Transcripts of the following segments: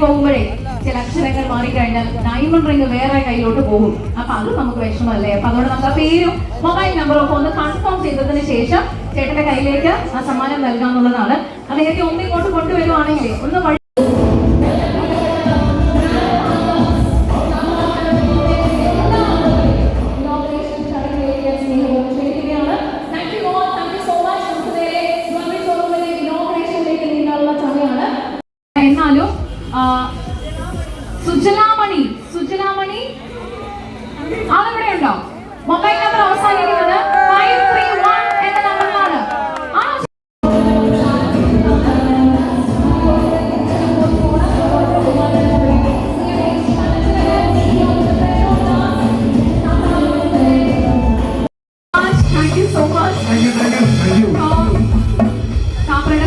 പോകുമ്പോഴേ ചില അക്ഷരങ്ങൾ മാറിക്കഴിഞ്ഞാൽ ഡയമണ്ട് റിംഗ് വേറെ കയ്യിലോട്ട് പോകും. അപ്പൊ അത് നമുക്ക് വിഷമമല്ലേ? അപ്പൊ അതുകൊണ്ട് നമുക്ക് ആ പേരും മൊബൈൽ നമ്പറും ഒക്കെ ഒന്ന് കൺഫേം ചെയ്തതിന് ശേഷം ചേട്ടന്റെ കയ്യിലേക്ക് ആ സമ്മാനം നൽകാന്നുള്ളതാണ് അദ്ദേഹത്തെ ഒന്നിങ്ങോട്ട് കൊണ്ടുവരുവാണെങ്കിൽ ഒന്ന്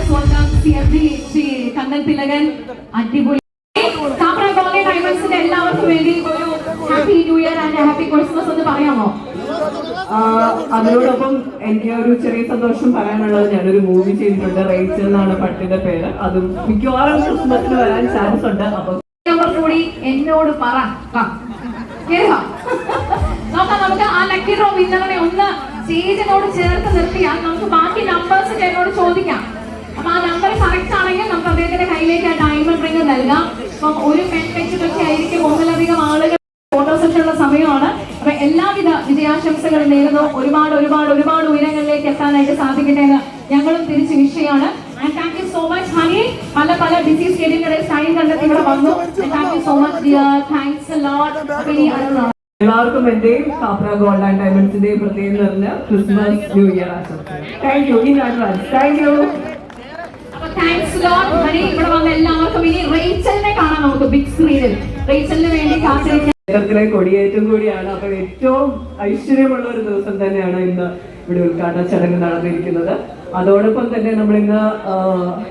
സ്വന്തം സി ഡി ശ്രീ കണ്ണൻ തിലകൻ അടിപൊളി. എല്ലാവർക്കും വേണ്ടി ഒരു happy new year and happy Christmas എന്ന് പറയാമോ? അതിനോടൊപ്പം എനിക്ക് ഒരു ചെറിയ സന്തോഷം പറയാനുള്ളത് ഞാനൊരു മൂവി ചെയ്തിട്ടുണ്ട് റേച്ചൽ എന്നാണ് പട്ടിന്റെ പേര്. അതും മിക്കവാറും ക്രിസ്മസിന് വരാൻ ചാൻസ് ഉണ്ട്. അപ്പൊ കൂടി എന്നോട് പറ. നമുക്ക് ആ ലക്കി ഡ്രോ വിന്നറിനെ ഒന്ന് സ്റ്റേജിനോട് ചേർത്ത് നിർത്തിയാൽ നമുക്ക് ബാക്കി നമ്പേഴ്സ് എന്നോട് ചോദിക്കാം. അപ്പൊ ആ നമ്പർ കറക്റ്റ് ആണെങ്കിൽ നമുക്ക് അദ്ദേഹത്തിന്റെ കയ്യിലേക്ക് ആ ഡയമണ്ട് റിംഗ് നൽകാം. അപ്പം ഒരു പെൺ വെച്ചിട്ടൊക്കെ ആയിരിക്കും ഒന്നിലധികം ആളുകൾ ഫോട്ടോ സെഷനുള്ള സമയമാണ്. അപ്പൊ എല്ലാവിധ വിജയാശംസകളും നേരുന്നു. ഒരുപാട് ഒരുപാട് ഒരുപാട് ഉയരങ്ങളിലേക്ക് എത്താനായിട്ട് സാധിക്കട്ടെ എന്ന് ഞങ്ങളും തിരിച്ച് വിഷയമാണ് and thank you so much honey പല പല ബിസി സ്കെഡ്യൂളിനിടെ ടൈം കണ്ടെത്തി ഇവിടെ വന്നു. Thank you so much dear thanks lot എല്ലാവർക്കും എന്റെയും കാപ്ര ഗോൾഡ് ആൻഡ് ഡയമണ്ട്സിന്റെയും പ്രത്യേകം നിറഞ്ഞ ക്രിസ്മസ് ന്യൂ ഇയർ ആശംസകൾ. Thank you in advance thank you ഇവിടെ വന്ന എല്ലാവർക്കും ഇനി റേച്ചലിനെ കാണാം നമുക്ക് ബിഗ് സ്ക്രീനിൽ റേച്ചലിന് വേണ്ടി കാത്തിരിക്കാൻ കൊടിയേറ്റം കൂടിയാണ്. അപ്പൊ ഏറ്റവും ഐശ്വര്യമുള്ള ഒരു ദിവസം തന്നെയാണ് ഇന്ന് ഇവിടെ ഉദ്ഘാടന ചടങ്ങ് നടന്നിരിക്കുന്നത്. അതോടൊപ്പം തന്നെ നമ്മൾ ഇന്ന് ആ,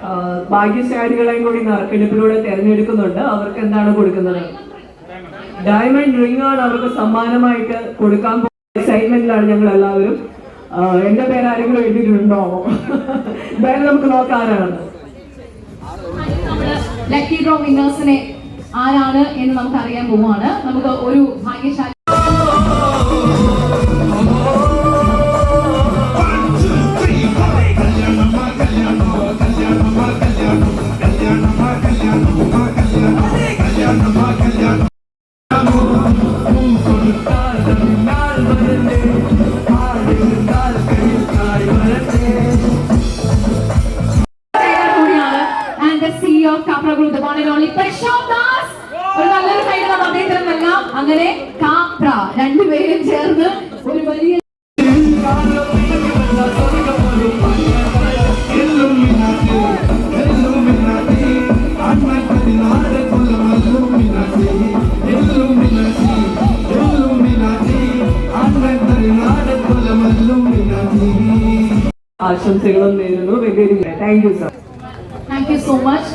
ആ, ഭാഗ്യശാലികളെയും കൂടി നറുക്കെടുപ്പിലൂടെ തെരഞ്ഞെടുക്കുന്നുണ്ട്. അവർക്ക് എന്താണ് കൊടുക്കുന്നത്? ഡയമണ്ട് റിംഗ് ആണ് അവർക്ക് സമ്മാനമായിട്ട് കൊടുക്കാൻ എക്സൈറ്റ്മെന്റിലാണ് ഞങ്ങൾ എല്ലാവരും എന്റെ പേര് ആരെങ്കിലും എഴുതിയിട്ടുണ്ടോ? വേറെ നമുക്ക് നോക്കാനാണ് ലക്കി ഡ്രോ വിന്നേഴ്സിനെ ആരാണ് എന്ന് നമുക്ക് അറിയാൻ പോവുകയാണ്. നമുക്ക് ഒരു ഭാഗ്യശാലി രണ്ടുപേരും ചേർന്ന് ഒരു വലിയ ആശംസകളും നേരുന്നു. Thank you sir thank you so much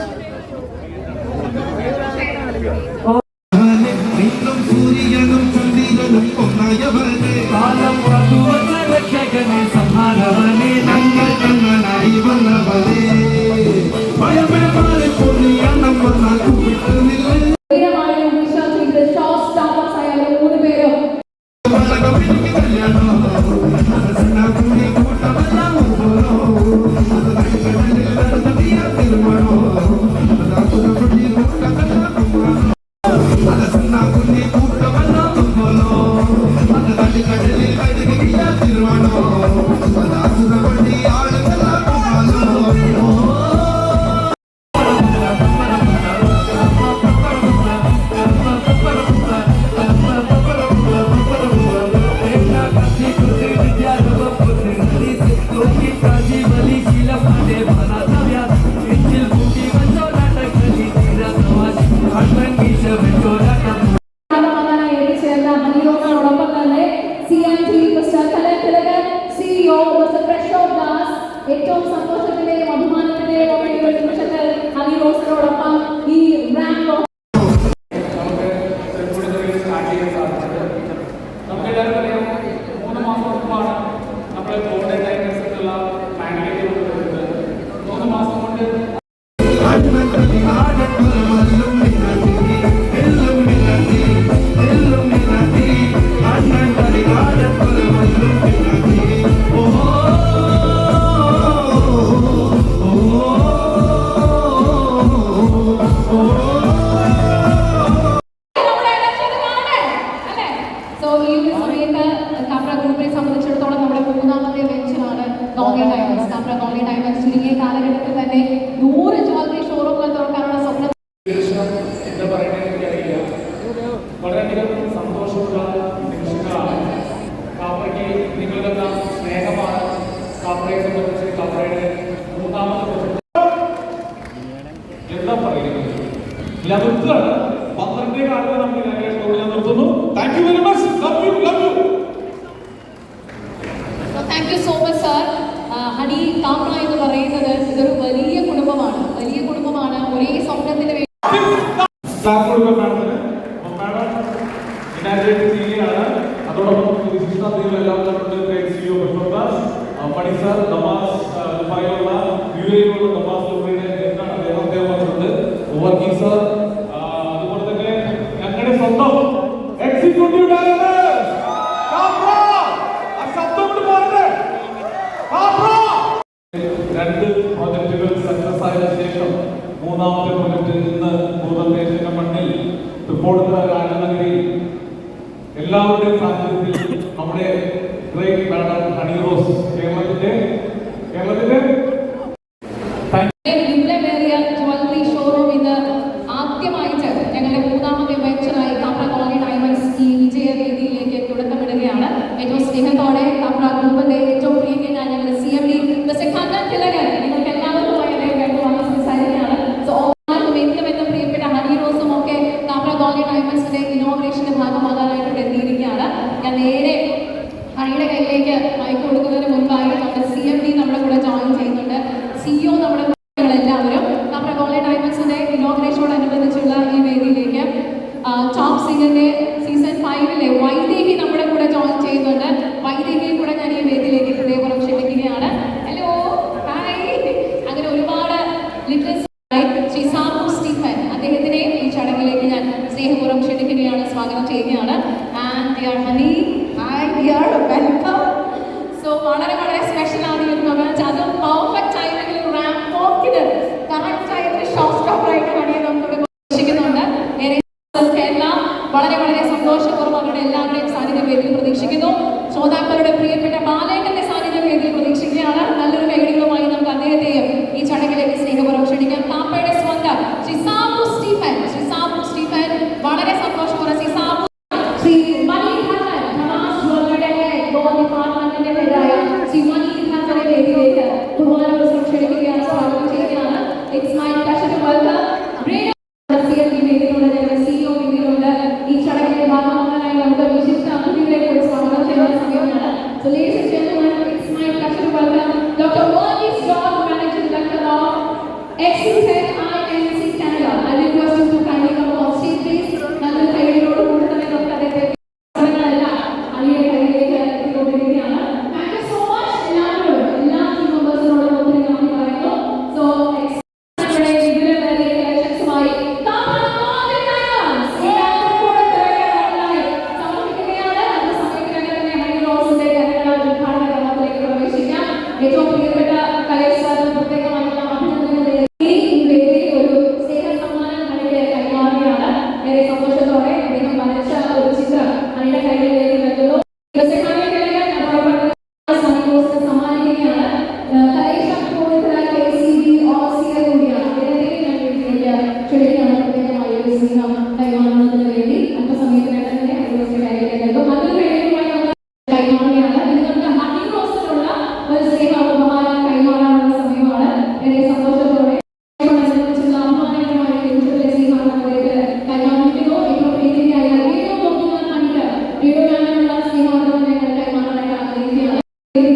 tiene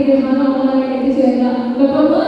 വേദിയുടെ ഭാഗമാകാനായിട്ട് എത്തിച്ചേർന്ന doctor Varghese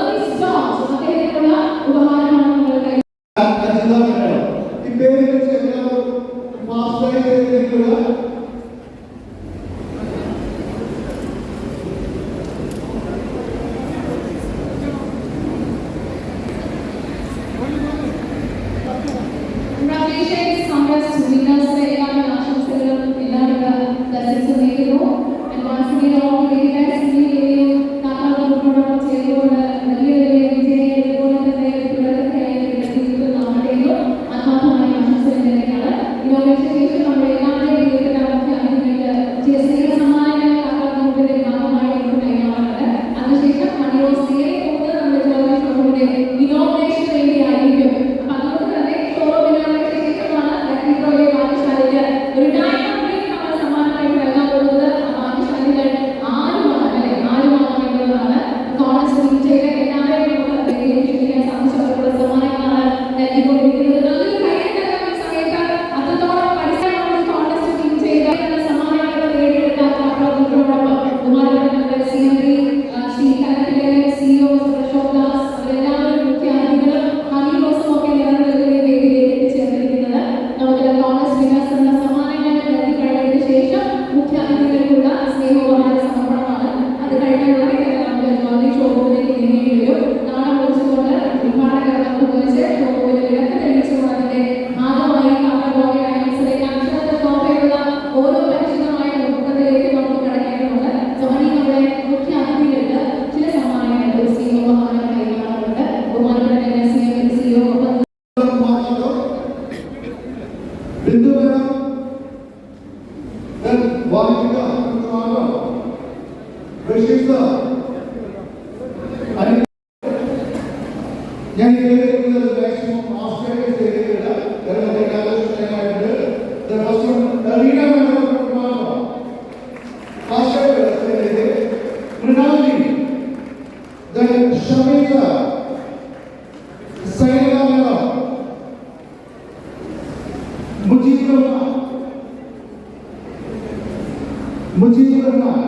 मुजीब रहमान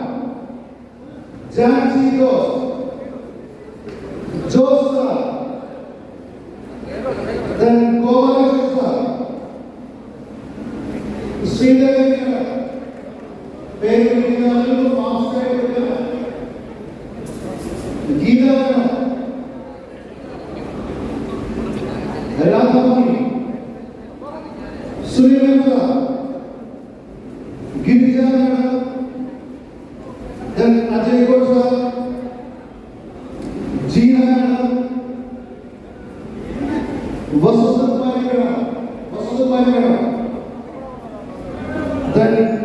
जानसी दोस्त जोश Then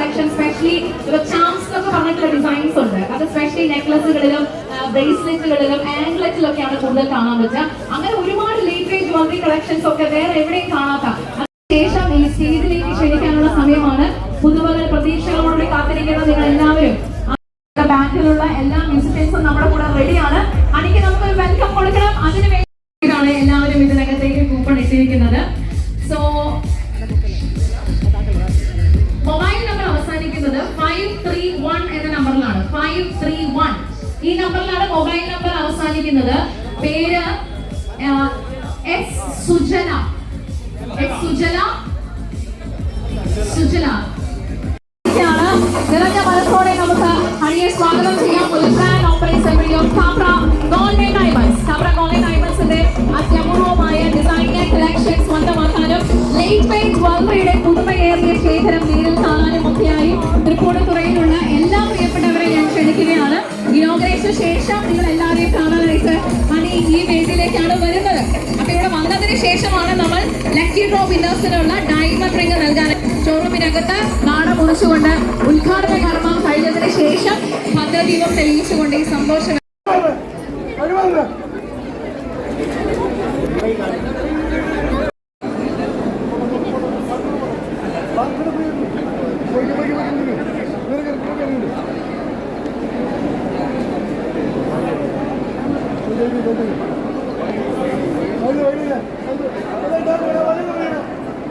collection specially charms എന്നൊക്കെ പറഞ്ഞിട്ടുള്ള ഡിസൈൻസ് ഉണ്ട്. അത് സ്പെഷ്യലി നെക്ലസുകളിലും ബ്രേസ്ലെറ്റുകളിലും ആംഗ്ലറ്റിലൊക്കെയാണ് കൂടുതൽ കാണാൻ പറ്റുക. അങ്ങനെ ഒരുപാട് ലേറ്റേജ് ജ്വല്ലറി കളക്ഷൻസ് ഒക്കെ വേറെ എവിടെയും കാണാത്ത സ്വാഗതം ചെയ്യാം പുലർത്താൻ operate സെമിനിയോ Kapra golden diamonds. Kapra golden ഡയമണ്ട്സിന്റെ അത്യപൂർവമായ ഡിസൈനിന്റെ കളക്ഷൻ സ്വന്തമാക്കാനും ലേറ്റ് വെയിറ്റ് ജ്വല്ലറിയുടെ പുതുമയേറിയ ശേഖരം നേരിൽ കാണാനും ഒക്കെയായി തൃപ്പൂണിത്തുറയിലുള്ള എല്ലാ പ്രിയപ്പെട്ടവരെ ഞാൻ ക്ഷണിക്കുകയാണ്. ഇനോഗ്രേഷന് ശേഷം നിങ്ങൾ എല്ലാവരെയും കാണാനായിട്ട് മണി ഈ വേദിയിലേക്കാണ് വരുന്നത്. അപ്പൊ ഇവിടെ വന്നതിന് ശേഷമാണ് നമ്മൾ ലക്കി ഡ്രോ വിന്നേഴ്സിനുള്ള ഡയമണ്ട് റിംഗ് നൽകാൻ ഷോറൂമിനകത്ത് നാണം മുറിച്ചുകൊണ്ട് ഉദ്ഘാടന കർമ്മം കഴിഞ്ഞതിന് ശേഷം ഭദ്രദീപം തെളിയിച്ചുകൊണ്ട് ഈ സന്തോഷം ¡Vaya, vaya!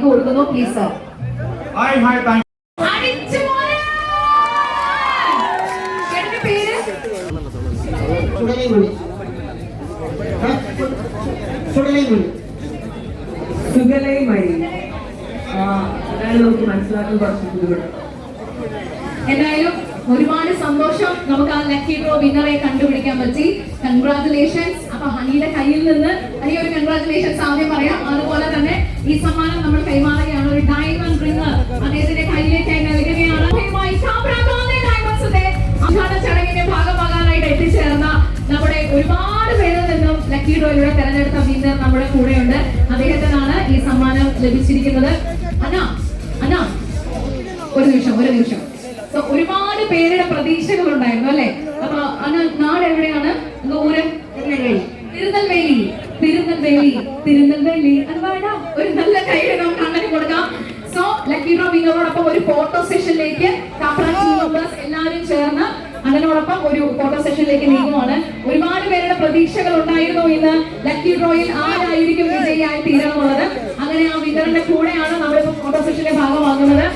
മൈക്ക് കൊടുക്കുന്നു. Please sir hi hi thank അതാണ് നമുക്ക് മനസ്സിലാക്കാൻ കുറച്ച് ബുദ്ധിമുട്ട്. എന്തായാലും ഒരുപാട് സന്തോഷം. നമുക്ക് ആ ലക്കി ഡ്രോ വിന്നറെ കണ്ടുപിടിക്കാൻ പറ്റി. കൺഗ്രാറ്റുലേഷൻസ് അപ്പൊ ഹണിയുടെ കയ്യിൽ നിന്ന് ഹണി ഒരു കൺഗ്രാറ്റുലേഷൻസ് ആദ്യം പറയാം. അതുപോലെ തന്നെ ഈ സമ്മാനം നമ്മൾ കൈമാറുകയാണ്. ഒരു ഡയമണ്ട് റിങ് അദ്ദേഹത്തിന്റെ കയ്യിലേക്ക് നൽകുകയാണ്. ചടങ്ങിന്റെ ഭാഗമാകാനായിട്ട് എത്തിച്ചേർന്ന നമ്മുടെ ഒരുപാട് പേരിൽ നിന്നും ലക്കി ഡോയിലൂടെ തെരഞ്ഞെടുത്ത വിന്നർ നമ്മുടെ കൂടെയുണ്ട്. അദ്ദേഹത്തിനാണ് ഈ സമ്മാനം ലഭിച്ചിരിക്കുന്നത്. അനാ അനാ ഒരു നിമിഷം ഒരു നിമിഷം. ഒരുപാട് പേരുടെ പ്രതീക്ഷകൾ ഉണ്ടായിരുന്നു അല്ലെ? അപ്പൊ അന നാട് എവിടെയാണ്? ഊര്? തിരുനെൽവേലി. തിരുനെൽവേലി തിരുനെൽവേലി തിരുനെൽവേലി ഒരു നല്ല കൈ നമുക്ക് അങ്ങനെ കൊടുക്കാം. സോ ലക്കി ഡ്രോ വിങ്ങറോടൊപ്പം ഒരു ഫോട്ടോ സെഷനിലേക്ക് എല്ലാവരും ചേർന്ന് അതിനോടൊപ്പം ഒരു ഫോട്ടോ സെഷനിലേക്ക് നീങ്ങുവാണ്. ഒരുപാട് പേരുടെ പ്രതീക്ഷകൾ ഉണ്ടായിരുന്നു ഇന്ന് ലക്കി ഡ്രോയിൽ ആരായിരിക്കും വിജയിയായി തീരണമെന്നുള്ളത്. അങ്ങനെ ആ വിന്നറിന്റെ കൂടെയാണ് നമ്മളിപ്പോ ഫോട്ടോ സെഷന്റെ ഭാഗമാകുന്നത്.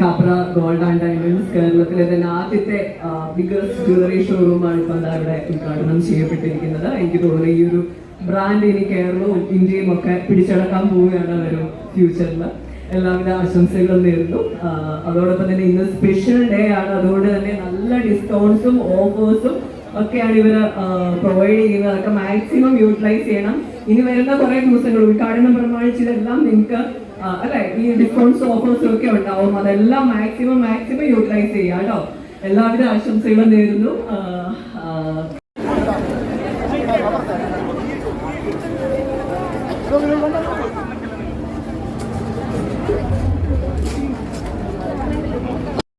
കാപ്ര ഗോൾഡ് ആൻഡ് ഡയമണ്ട്സ് കേരളത്തിലെ തന്നെ ആദ്യത്തെ ബിഗസ്റ്റ് ജ്വല്ലറി ആണ് ഇപ്പം അവിടെ ഉദ്ഘാടനം ചെയ്യപ്പെട്ടിരിക്കുന്നത്. എനിക്ക് തോന്നുന്നു ഈ ഒരു ബ്രാൻഡ് ഇനി കേരളവും ഇന്ത്യയും ഒക്കെ പിടിച്ചടക്കാൻ പോവുകയാണ് വരും ഫ്യൂച്ചറിൽ എല്ലാവിധ ആശംസകളും നേരുന്നു. അതോടൊപ്പം തന്നെ ഇന്ന് സ്പെഷ്യൽ ഡേ ആണ്. അതുകൊണ്ട് തന്നെ നല്ല ഡിസ്കൗണ്ട്സും ഓഫേഴ്സും ഒക്കെയാണ് ഇവർ പ്രൊവൈഡ് ചെയ്യുന്നത്. അതൊക്കെ മാക്സിമം യൂട്ടിലൈസ് ചെയ്യണം. ഇനി വരുന്ന കുറേ ദിവസങ്ങൾ ഉദ്ഘാടനം പ്രമാണിച്ചതെല്ലാം നിങ്ങൾക്ക് അല്ലെ? ഈ ഡിസ്കൗണ്ട്സ് ഓഫേഴ്സും ഒക്കെ ഉണ്ടാവും. അതെല്ലാം മാക്സിമം മാക്സിമം യൂട്ടിലൈസ് ചെയ്യാം കേട്ടോ. എല്ലാവിധ ആശംസകളും നേരുന്നു.